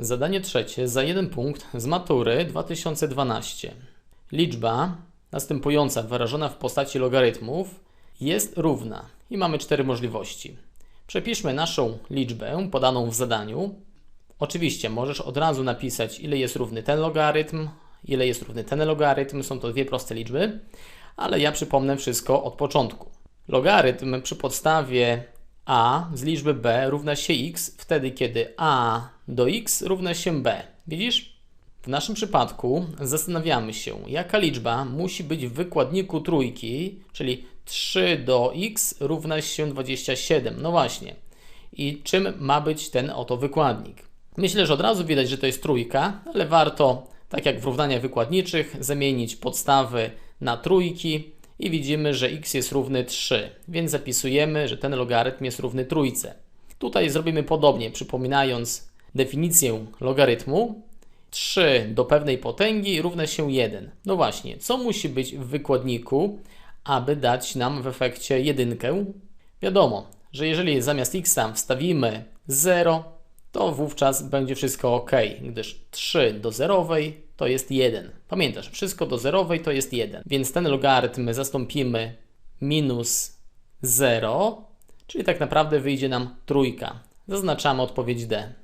Zadanie trzecie za jeden punkt z matury 2012. Liczba następująca wyrażona w postaci logarytmów jest równa i mamy cztery możliwości. Przepiszmy naszą liczbę podaną w zadaniu. Oczywiście możesz od razu napisać, ile jest równy ten logarytm, ile jest równy ten logarytm. Są to dwie proste liczby, ale ja przypomnę wszystko od początku. Logarytm przy podstawie a z liczby b równa się x wtedy, kiedy a do x równa się b. Widzisz? W naszym przypadku zastanawiamy się, jaka liczba musi być w wykładniku trójki, czyli 3 do x równa się 27. No właśnie. I czym ma być ten oto wykładnik? Myślę, że od razu widać, że to jest trójka, ale warto, tak jak w równaniach wykładniczych, zamienić podstawy na trójki i widzimy, że x jest równy 3, więc zapisujemy, że ten logarytm jest równy trójce. Tutaj zrobimy podobnie, przypominając definicję logarytmu. 3 do pewnej potęgi równa się 1. No właśnie, co musi być w wykładniku, aby dać nam w efekcie jedynkę? Wiadomo, że jeżeli zamiast x wstawimy 0, to wówczas będzie wszystko ok, gdyż 3 do zerowej to jest 1. Pamiętasz, wszystko do zerowej to jest 1. Więc ten logarytm zastąpimy minus 0, czyli tak naprawdę wyjdzie nam trójka. Zaznaczamy odpowiedź D.